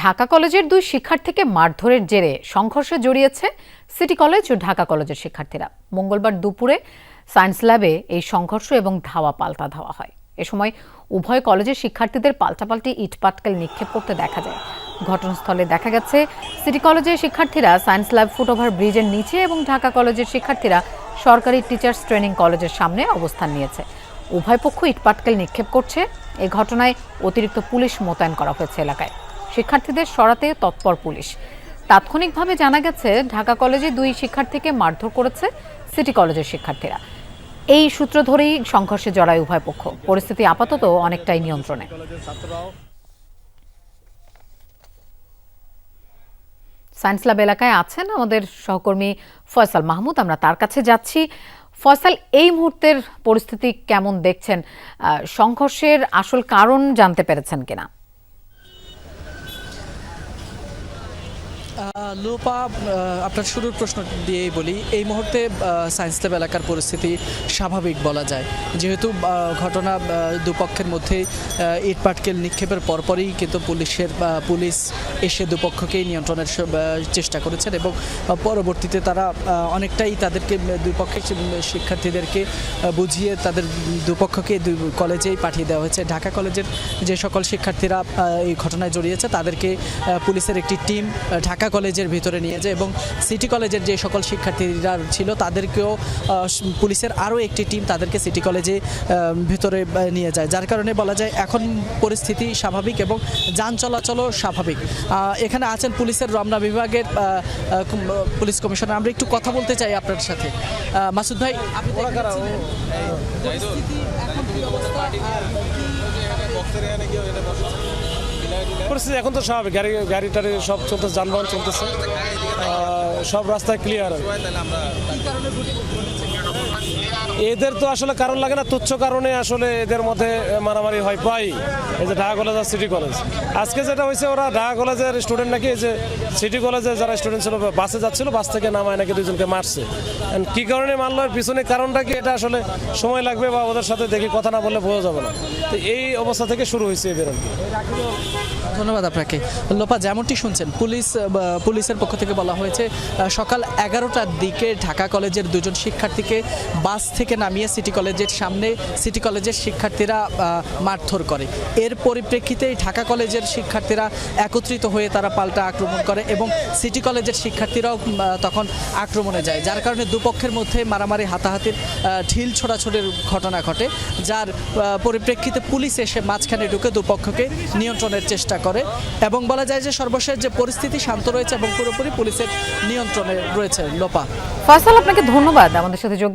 ঢাকা কলেজের দুই শিক্ষার্থীকে মারধরের জেরে সংঘর্ষে জড়িয়েছে সিটি কলেজ ও ঢাকা কলেজের শিক্ষার্থীরা। মঙ্গলবার দুপুরে সায়েন্স ল্যাবে এই সংঘর্ষ এবং ধাওয়া পাল্টা ধাওয়া হয়। এ সময় উভয় কলেজের শিক্ষার্থীদের পাল্টাপাল্টি ইটপাটকেল নিক্ষেপ করতে দেখা যায়। ঘটনাস্থলে দেখা গেছে, সিটি কলেজের শিক্ষার্থীরা সায়েন্স ল্যাব ফুটওভার ব্রিজের নিচে এবং ঢাকা কলেজের শিক্ষার্থীরা সরকারি টিচার্স ট্রেনিং কলেজের সামনে অবস্থান নিয়েছে। উভয় পক্ষ ইটপাটকেল নিক্ষেপ করছে। এ ঘটনায় অতিরিক্ত পুলিশ মোতায়েন করা হয়েছে এলাকায়। শিক্ষার্থীদের সরাতে তৎপর পুলিশ। তাৎক্ষণিকভাবে জানা গেছে, ঢাকা কলেজে দুই শিক্ষার্থীকে মারধর করেছে সিটি কলেজের শিক্ষার্থীরা। এই সূত্র ধরেই সংঘর্ষে জড়ায় উভয় পক্ষ। পরিস্থিতি আপাতত অনেকটাই নিয়ন্ত্রণে। সায়েন্স ল্যাব এলাকায় আছেন আমাদের সহকর্মী ফয়সাল মাহমুদ। আমরা তার কাছে যাচ্ছি। ফয়সাল, এই মুহূর্তের পরিস্থিতি কেমন দেখছেন? সংঘর্ষের আসল কারণ জানতে পেরেছেন কিনা? লোপা আপনার শুরুর প্রশ্ন দিয়েই বলি এই মুহূর্তে সায়েন্স ল্যাব এলাকার পরিস্থিতি স্বাভাবিক বলা যায়। যেহেতু ঘটনা দুপক্ষের মধ্যে ইটপাটকেল নিক্ষেপের পরপরই কিন্তু পুলিশের পুলিশ এসে দুপক্ষকেই নিয়ন্ত্রণের চেষ্টা করেছেন এবং পরবর্তীতে তারা অনেকটাই তাদেরকে উম, দুই পক্ষের উম, শিক্ষার্থীদেরকে বুঝিয়ে তাদের দুপক্ষকে দুই কলেজেই পাঠিয়ে দেওয়া হয়েছে। ঢাকা কলেজের যে সকল শিক্ষার্থীরা এই ঘটনায় জড়িয়েছে তাদেরকে পুলিশের একটি টিম ঢাকা ঢাকা কলেজের ভিতরে নিয়ে যায় এবং সিটি কলেজের যে সকল শিক্ষার্থীরা ছিল তাদেরকেও পুলিশের আরও একটি টিম তাদেরকে সিটি কলেজে ভিতরে নিয়ে যায়। যার কারণে বলা যায় এখন পরিস্থিতি স্বাভাবিক এবং যান চলাচলও স্বাভাবিক। এখানে আছেন পুলিশের রমনা বিভাগের পুলিশ কমিশনার। আমরা একটু কথা বলতে চাই আপনার সাথে। মাসুদ ভাই আপনি এখানে কি অবস্থা? পরিস্থিতি এখন তো স্বাভাবিক, গাড়ি গাড়ি টাড়ি সব চলতেছে, যানবাহন চলতেছে। সব রাস্তায় ক্লিয়ার এদের তো আসলে কারণ লাগে না, তুচ্ছ কারণে আসলে এদের মধ্যে মারামারি হয়। প্রায় এই যে ঢাকা কলেজ আর সিটি কলেজ। আজকে যেটা হয়েছে, ওরা ঢাকা কলেজের স্টুডেন্ট নাকি, এই যে সিটি কলেজে যারা স্টুডেন্ট ছিল বাসে যাচ্ছিল বাস থেকে নামায় নাকি দুজনকে মারছে। কি কারণে এর পিছনে কারণটা কি, এটা আসলে সময় লাগবে বা ওদের সাথে দেখি কথা না বললে বোঝা যাবে না। এই অবস্থা থেকে শুরু হয়েছে এদের আর কি। ধন্যবাদ আপনাকে। লোপা, যেমনটি শুনছেন, পুলিশ পুলিশের পক্ষ থেকে বলা হয়েছে সকাল এগারোটার দিকে ঢাকা কলেজের দুজন শিক্ষার্থীকে বাস থেকে নামিয়ে সিটি কলেজের সামনে, সিটি কলেজের শিক্ষার্থীরা মারধর করে। এর পরিপ্রেক্ষিতে ঢাকা কলেজের শিক্ষার্থীরা একত্রিত হয়ে তারা পাল্টা আক্রমণ করে এবং সিটি কলেজের শিক্ষার্থীরাও তখন আক্রমণে যায়, যার কারণে দুপক্ষের মধ্যে মারামারি, হাতাহাতির ঢিল ছোড়াছড়ির ঘটনা ঘটে, যার পরিপ্রেক্ষিতে পুলিশ এসে মাঝখানে ঢুকে দুপক্ষকে নিয়ন্ত্রণের চেষ্টা করে এবং বলা যায় যে সর্বশেষ যে পরিস্থিতি শান্ত রয়েছে এবং পুরোপুরি পুলিশের নিয়ন্ত্রণে রয়েছে লোপা। ফয়সাল, আপনাকে ধন্যবাদ আমাদের সাথে যোগ